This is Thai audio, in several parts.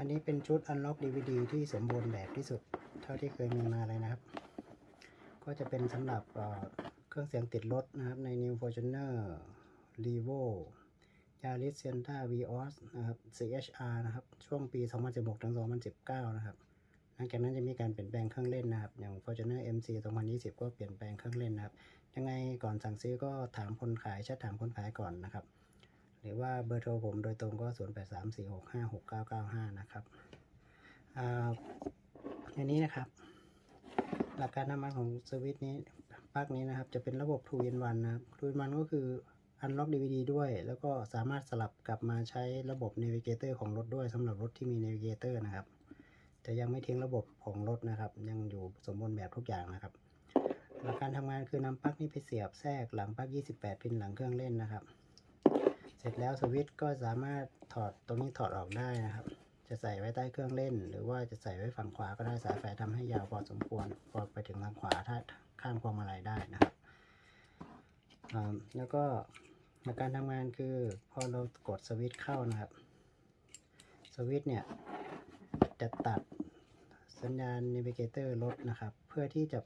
อันนี้เป็นชุด Unlock DVD ที่สมบูรณ์แบบที่สุด เท่าที่เคยมีมาเลยนะครับ ก็จะเป็นสำหรับเครื่องเสียงติดรถนะครับใน New Fortuner Revo Yaris Sienna Vios นะครับ CHR นะครับ ช่วงปี 2016ถึง2019 นะครับ หลังจากนั้นจะมีการเปลี่ยนแปลงเครื่องเล่นนะครับ อย่าง Fortuner MC 2020 ก็เปลี่ยนแปลงเครื่องเล่นนะครับ ยังไงก่อนสั่งซื้อก็ถามคนขายแชทถามคนขายก่อนนะครับ หรือว่าเบอร์โทรผมโดยตรงก็ 0834656995 นะครับอ่าในนี้นะครับ หลักการทำงานของสวิตช์นี้ปลั๊กนี้นะครับ จะเป็นระบบ 2 in 1 นะครับ 2 in 1 ก็คือ Unlock DVD ด้วย แล้วก็สามารถสลับกลับมาใช้ระบบ Navigator ของรถด้วยสำหรับรถที่มี Navigator นะครับแต่ยังไม่ทิ้งระบบของรถนะครับ ยังอยู่สมบูรณ์แบบทุกอย่างนะครับ หลักการทำงานคือนำปลั๊กนี้ไปเสียบแทรกหลังปลั๊ก28 พินหลังเครื่องเล่นนะครับ เสร็จแล้วสวิตช์ก็สามารถถอดตรงนี้ถอดออกได้นะครับ จะใส่ไว้ใต้เครื่องเล่น หรือว่าจะใส่ไว้ฝั่งขวาก็ได้สายไฟทำให้ยาวพอสมควรพอไปถึงทางขวาถ้าข้างพวงมาลัยได้นะครับอ่าแล้วก็หลัการทำงานคือพอเรากดสวิตช์เข้านะครับ สวิตช์เนี่ยจะตัดสัญญาณ Navigator รถนะครับ เพื่อที่จะ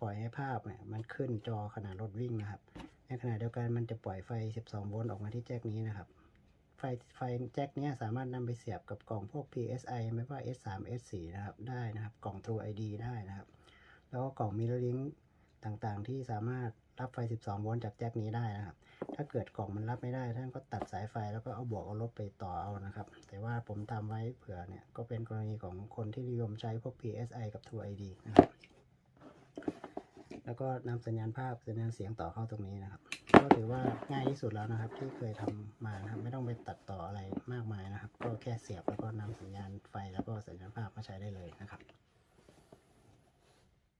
ปล่อยให้ภาพเนี่ยมันขึ้นจอขณะรถวิ่งนะครับ ในขณะเดียวกันมันจะปล่อยไฟ 12 โวลต์ออกมาที่แจ็คนี้นะครับ ไฟไฟแจ็คนี้สามารถนำไปเสียบกับกล่องพวก PSI ไม่ว่า S3 S4 นะครับได้นะครับกล่อง True ID ได้นะครับ แล้วก็กล่อง Mirroring ต่างๆ ที่สามารถรับไฟ 12 โวลต์จากแจ็คนี้ได้นะครับ ถ้าเกิดกล่องมันรับไม่ได้ท่านก็ตัดสายไฟแล้วก็เอาบวกเอาลบไปต่อเอานะครับ แต่ว่าผมทำไว้เผื่อเนี่ยก็เป็นกรณีของคนที่นิยมใช้พวก PSI กับ True ID นะครับ แล้วก็นำสัญญาณภาพสัญญาณเสียงต่อเข้าตรงนี้นะครับ ก็ถือว่าง่ายที่สุดแล้วนะครับ ที่เคยทำมานะครับ ไม่ต้องไปตัดต่ออะไรมากมายนะครับ ก็แค่เสียบแล้วก็นำสัญญาณไฟแล้วก็สัญญาณภาพมาใช้ได้เลยนะครับ